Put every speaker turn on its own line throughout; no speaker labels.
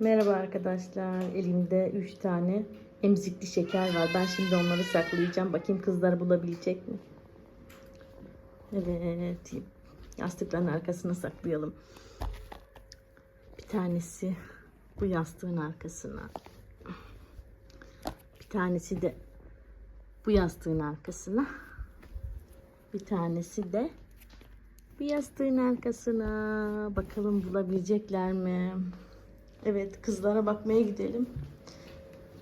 Merhaba arkadaşlar. Elimde 3 tane emzikli şeker var. Ben şimdi onları saklayacağım. Bakayım kızlar bulabilecek mi? Evet. Yastıkların arkasına saklayalım. Bir tanesi bu yastığın arkasına. Bir tanesi de bu yastığın arkasına. Bir tanesi de bu yastığın arkasına. Bakalım bulabilecekler mi? Evet kızlara bakmaya gidelim.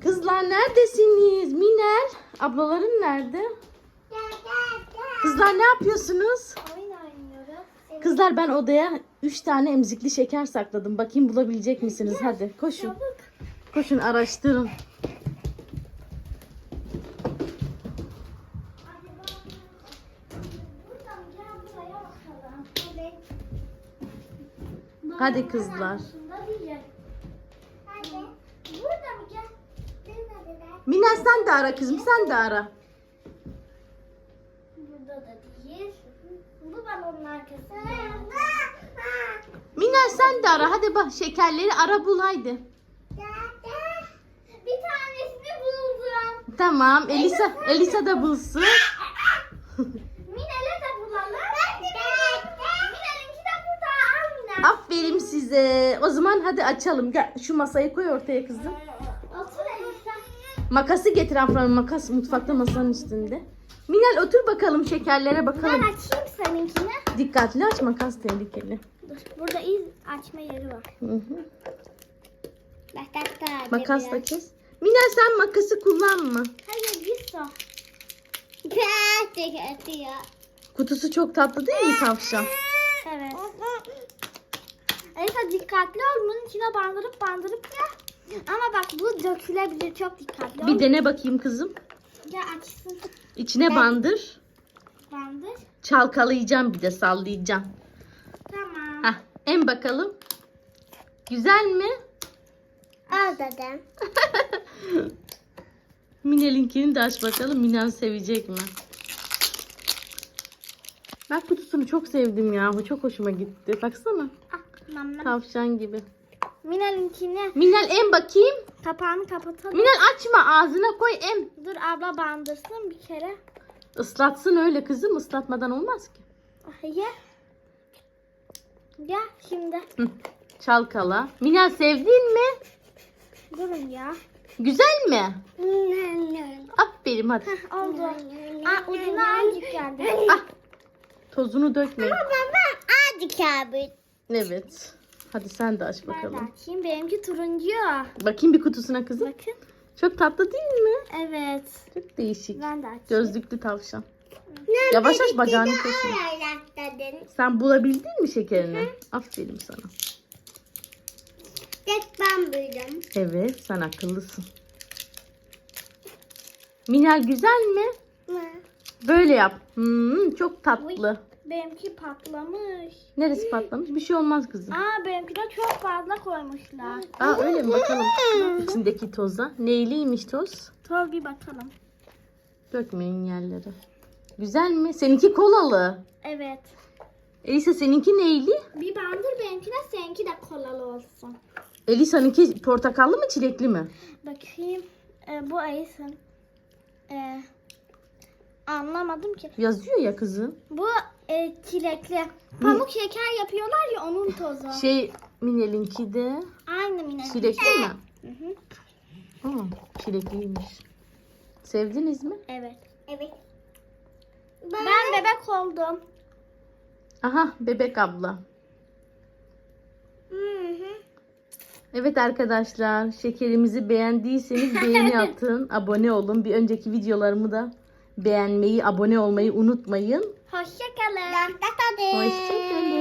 Kızlar neredesiniz? Minel. Ablaların nerede? Kızlar ne yapıyorsunuz?
Oyun oynuyoruz.
Kızlar ben odaya 3 tane emzikli şeker sakladım. Bakayım bulabilecek misiniz? Hadi koşun. Koşun araştırın. Hadi kızlar.
Burada mı gel?
Minel sen de ara kızım sen de ara.
Burada da değil. Bu balonun arkasında.
Minel sen de ara. Hadi bak şekerleri ara bul haydi.
Bir tanesini buldum.
Tamam Elisa Elisa da bulsun.
Minel'e de bulalım. Minel'inki de burada. Al Minel.
Size. O zaman hadi açalım. Gel şu masayı koy ortaya kızım. Makası getir Afra. Makas mutfakta masanın üstünde. Minel otur bakalım şekerlere
Ben
bakalım.
açayım seninkini.
Dikkatli aç makas tehlikeli.
Dur, burada iz açma yeri var.
Hı hı.
Makas da
Makas da kes. Minel sen makası kullanma.
Hayır git o.
Kutusu çok tatlı değil mi tavşan?
Elisa dikkatli ol. Bunun içine bandırıp bandırıp ya. Ama bak bu dökülebilir. Çok dikkatli ol.
Bir dene bakayım kızım.
Ya açsın.
İçine bandır.
Bandır.
Çalkalayacağım bir de sallayacağım.
Tamam.
Hah, en bakalım. Güzel mi?
Al dedim.
Minel'inkini de aç bakalım. Minel sevecek mi? Ben kutusunu çok sevdim ya. Bu çok hoşuma gitti. Baksana.
Nam nam.
Tavşan gibi.
Minel'inkini
Minel en bakayım.
kapağını kapatalım.
Minel açma ağzına koy em.
Dur abla bandırsın bir kere.
Islatsın öyle kızım. Islatmadan olmaz ki.
Ye. Ya şimdi.
Hı. Çalkala. Minel sevdin mi?
Durun ya.
Güzel mi? Aferin hadi.
Oldu. Aa, ucuna azıcık geldi.
Ah. Tozunu dökme.
Baba azıcık abi.
Evet. Hadi sen de aç
Ben de
bakalım.
açayım. Benimki turuncu.
Bakayım bir kutusuna kızım.
Bakın.
Çok tatlı değil mi?
Evet.
Çok değişik.
Ben de açayım.
Gözlüklü tavşan. Yavaş aç bacağını kesme. Sen bulabildin mi şekerini? Aferin sana.
Tek ben buydum.
Evet sen akıllısın. Minel güzel mi? Böyle yap. Hmm, çok tatlı.
Benimki patlamış.
Neresi patlamış? Bir şey olmaz kızım.
Aa benimki de çok fazla koymuşlar.
Aa öyle mi? Bakalım. İçindeki toza. Neyliymiş toz?
Dur bir bakalım.
Dökmeyin yerlere. Güzel mi? Seninki kolalı.
Evet.
Elisa seninki neyli?
Bir bandır benimkine seninki de kolalı olsun.
Elisa'nınki portakallı mı çilekli mi?
Bakayım. Ee, bu ayısın. Ee, anlamadım ki.
Yazıyor ya kızım.
Bu e, çilekli. Pamuk şeker yapıyorlar ya onun tozu.
Şey Minel'inki de
Aynı mine.
çilekli mi?
Hı hı.
Aa, çilekliymiş. Sevdiniz mi?
Evet. Evet. Ben bebek oldum.
Aha bebek abla.
Hı hı.
Evet arkadaşlar şekerimizi beğendiyseniz beğeni atın. abone olun. Bir önceki videolarımı da beğenmeyi, abone olmayı unutmayın.
Hoşçakalın.
Hoşçakalın.